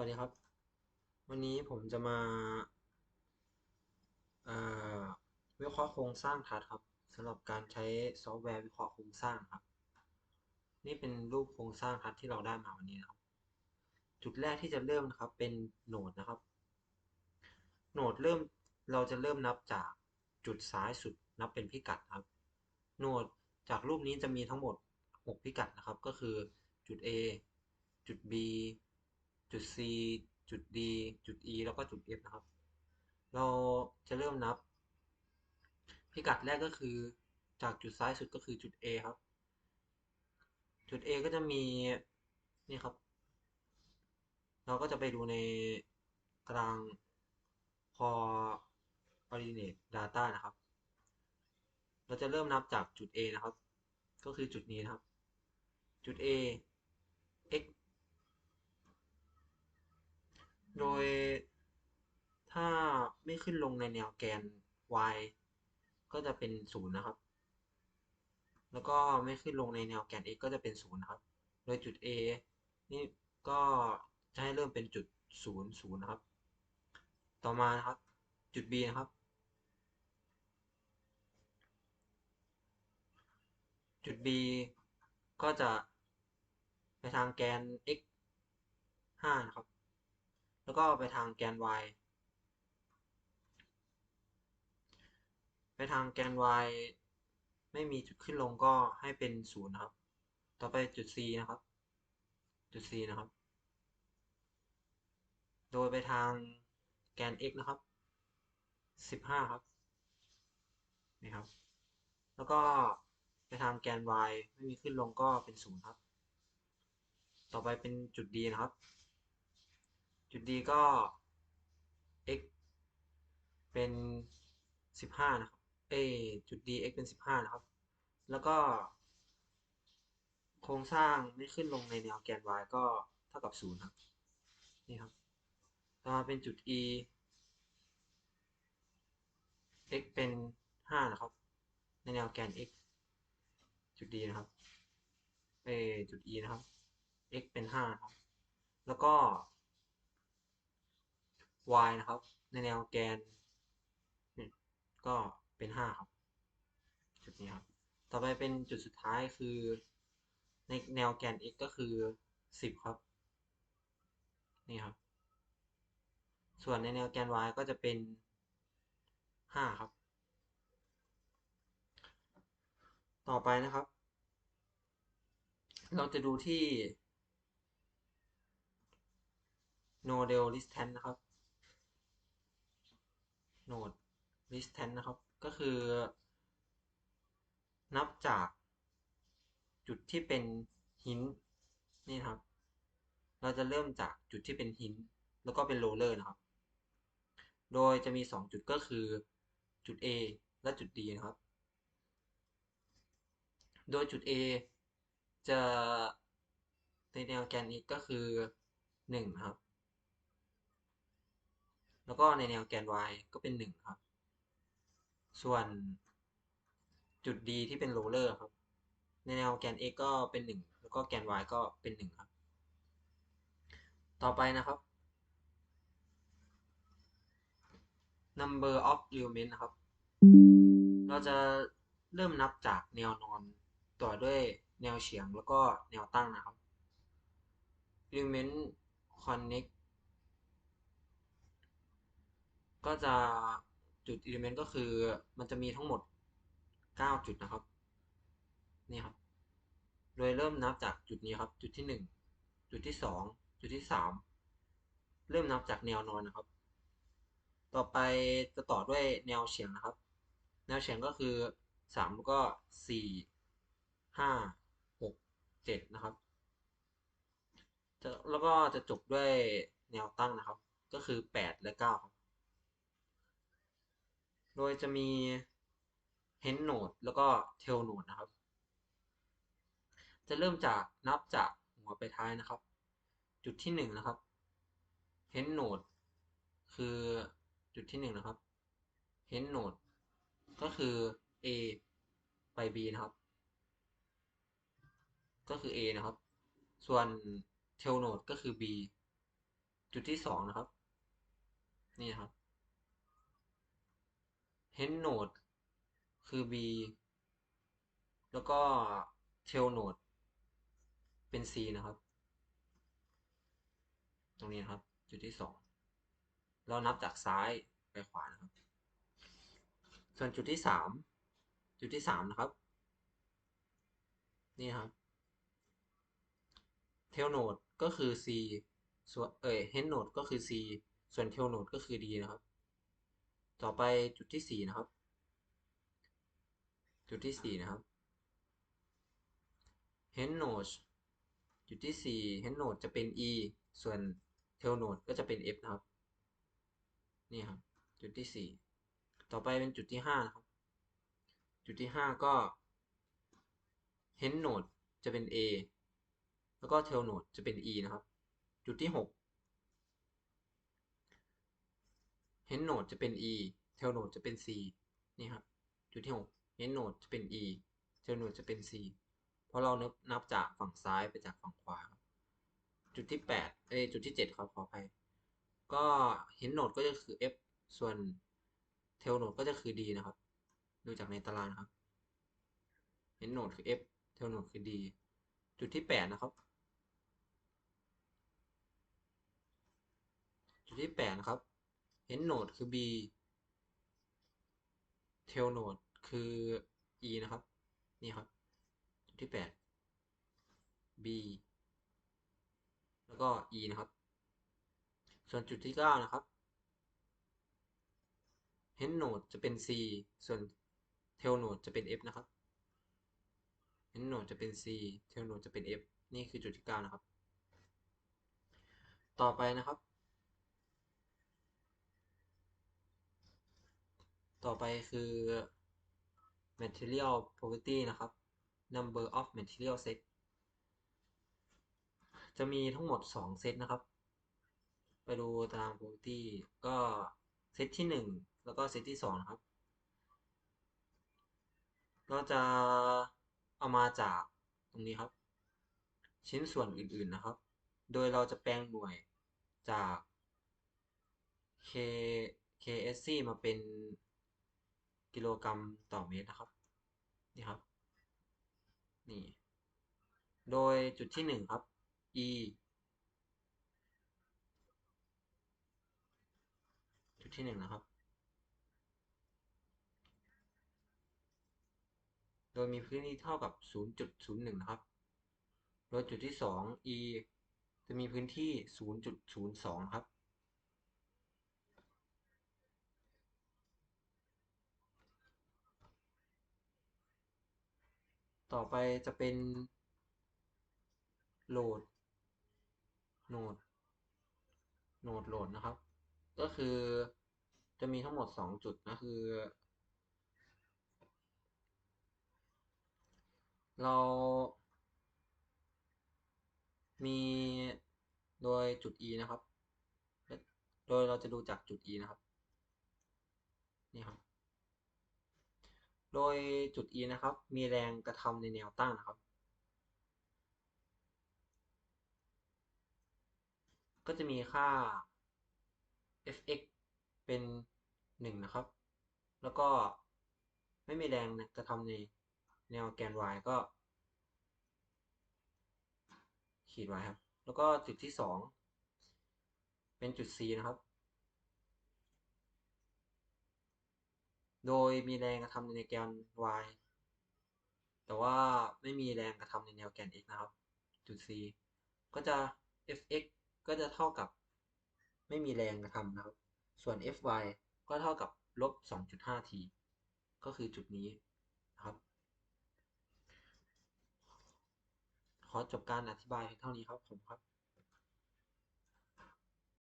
วัสดีครับ วันนี้ผมจะมาวิเคราะห์โครงสร้างทัดครับสำหรับการใช้ซอฟต์แวร์วิเคราะห์โครงสร้างครับ นี่เป็นรูปโครงสร้างทัดที่เราได้มาวันนี้นะครับ จุดแรกที่จะเริ่มนะครับเป็นโหนดนะครับ โหนดเริ่มเราจะเริ่มนับจากจุดซ้ายสุดนับเป็นพิกัดครับ โหนดจากรูปนี้จะมีทั้งหมด 6 พิกัดนะครับ ก็คือจุด A จุด B จุด C จุด D จุด E แล้วก็จุด F นะครับ เราจะเริ่มนับ พิกัดแรกก็คือจากจุดซ้ายสุดก็คือจุด A ครับ จุด A ก็จะมีนี่ครับ เราก็จะไปดูในตาราง coordinate data นะครับ เราจะเริ่มนับจากจุด A นะครับ ก็คือจุดนี้นะครับ จุด A x โดยถ้าไม่ขึ้นลงในแนวแกน y ก็จะเป็นศูนย์นะครับ แล้วก็ไม่ขึ้นลงในแนวแกน x ก็จะเป็นศูนย์นะครับ โดยจุด A นี่ก็จะให้เริ่มเป็นจุดศูนย์ศูนย์นะครับ ต่อมานะครับ จุด B นะครับ จุด B ก็จะไปทางแกน x 5 นะครับ แล้วก็ไปทางแกน y ไปทางแกน y ไม่มีจุดขึ้นลงก็ให้เป็นศูนย์นะครับ ต่อไปจุด c นะครับ จุด c นะครับ โดยไปทางแกน x นะครับ15ครับ นี่ครับ แล้วก็ไปทางแกน y ไม่มีขึ้นลงก็เป็นศูนย์ครับ ต่อไปเป็นจุด d นะครับ จุด d ก็ x เป็น 15 นะครับ เอ จุด d x เป็น 15 นะครับ แล้วก็ โครงสร้างไม่ขึ้นลงในแนวแกน y ก็เท่ากับ 0 ครับ นี่ครับ ต่อมาเป็นจุด e x เป็น 5 นะครับ ในแนวแกน x จุด d นะครับ เอ จุด e นะครับ x เป็น5นะครับ แล้วก็ y นะครับ ในแนวแกนก็เป็น5ครับ จุดนี้ครับ ต่อไปเป็นจุดสุดท้ายคือในแนวแกน x ก็คือ10ครับ นี่ครับ ส่วนในแนวแกน y ก็จะเป็น5ครับ ต่อไปนะครับ เราจะดูที่ nodal distance นะครับ node distance นะครับ ก็คือ นับจากจุดที่เป็นหินนี่ครับ เราจะเริ่มจากจุดที่เป็นหิน แล้วก็เป็นโรลเลอร์นะครับ โดยจะมี 2 จุดก็คือจุด A และจุด D นะครับ โดยจุด A จะในแนวแกน x ก็คือ1ครับ แล้วก็ในแนวแกน y ก็เป็น 1 ครับ ส่วนจุด D ที่เป็นโรลเลอร์ครับ ในแนวแกน x ก็เป็น 1 แล้วก็แกน y ก็เป็น 1 ครับ ต่อไปนะครับ number of element นะครับ เราจะเริ่มนับจากแนวนอนต่อด้วยแนวเฉียงแล้วก็แนวตั้งนะครับ element connect ก็จะจุด element ก็คือมันจะมีทั้งหมด 9 จุดนะครับ นี่ครับ โดยเริ่มนับจากจุดนี้ครับ จุดที่ 1 จุดที่ 2 จุดที่ 3 เริ่มนับจากแนวนอนนะครับ ต่อไปจะต่อด้วยแนวเฉียงนะครับ แนวเฉียงก็คือ3แล้วก็ 4 5 6 7 นะครับแล้วก็จะจบด้วยแนวตั้งนะครับ ก็คือ 8 และ 9 ครับ โดยจะมี Head Node แล้วก็ Tail Node นะครับ จะเริ่มจากนับจากหัวไปท้ายนะครับ จุดที่1นะครับ Head Node คือจุดที่1นะครับ Head Node ก็คือ A ไป B นะครับ ก็คือ A นะครับ ส่วน tail node ก็คือ B จุดที่สองนะครับ นี่นะครับ hen node คือ b แล้วก็ tail node เป็น c นะครับ ตรงนี้นะครับ จุดที่สองเรานับจากซ้ายไปขวานะครับ ส่วนจุดที่สามจุดที่สามนะครับ นี่ครับ tail node ก็คือ c ส่วนเอ่ย hen node ก็คือ c ส่วน tail node ก็คือ d นะครับ ต่อไปจุดที่สี่นะครับ จุดที่สี่นะครับ hen node จุดที่สี่ hen node จะเป็น e ส่วน tail node ก็จะเป็น f นะครับ นี่ครับ จุดที่สี่ต่อไปเป็นจุดที่ห้านะครับ จุดที่ห้าก็ hen node จะเป็น a แล้วก็ tail node จะเป็น e นะครับ จุดที่หก hen node จะเป็น e tail node จะเป็น c นี่ครับจุดที่หก hen node จะเป็น e tail node จะเป็น c เพราะเรานับนับจากฝั่งซ้ายไปจากฝั่งขวา จุดที่แปดเอ้จุดที่เจ็ดครับขออภัยก็ hen node ก็จะคือ f ส่วน tail node ก็จะคือ d นะครับ ดูจากในตารางครับ hen node คือ f tail node คือ d จุดที่แปดนะครับ จุดที่แปดนะครับ hen node คือ b tail node คือ e นะครับ นี่ครับ จุดที่แปด b แล้วก็ e นะครับ ส่วนจุดที่เก้านะครับ hen node จะเป็น c ส่วน tail node จะเป็น f นะครับ hen node จะเป็น c tail node จะเป็น f นี่คือจุดที่เก้านะครับ ต่อไปนะครับ ต่อไปคือ material property นะครับ number of material set จะมีทั้งหมด 2 เซตนะครับ ไปดูตาราง property ก็เซตที่ 1 แล้วก็เซตที่ 2 นะครับ เราจะเอามาจากตรงนี้ครับ ชิ้นส่วนอื่นๆนะครับ โดยเราจะแปลงหน่วยจาก K KSC มาเป็น กิโลกรัมต่อเมตรนะครับ นี่ครับ นี่ โดยจุดที่หนึ่งครับ E จุดที่หนึ่งนะครับ โดยมีพื้นที่เท่ากับ 0.01 นะครับ โดยจุดที่สอง E จะมีพื้นที่ 0.02 ครับ ต่อไปจะเป็นโหลดโหนดโหนดโหลดนะครับ ก็คือจะมีทั้งหมด 2 จุดนะคือ เรา มีโดยจุด E นะครับ โดยเราจะดูจากจุด E นะครับ นี่ครับ โดยจุด E นะครับ มีแรงกระทำในแนวตั้งนะครับ ก็จะมีค่า fx เป็น 1 นะครับ แล้วก็ไม่มีแรงกระทำในแนวแกน y ก็ ขีดไว้ครับ แล้วก็จุดที่ 2 เป็นจุด c นะครับ โดยมีแรงกระทำในแกน y แต่ว่าไม่มีแรงกระทำในแนวแกน x นะครับ จุด c ก็จะ fx ก็จะเท่ากับ ไม่มีแรงกระทำนะครับ ส่วน fy ก็เท่ากับลบ 2.5t ก็คือจุดนี้นะครับ ขอจบการอธิบายเพียงเท่านี้ครับผมครับ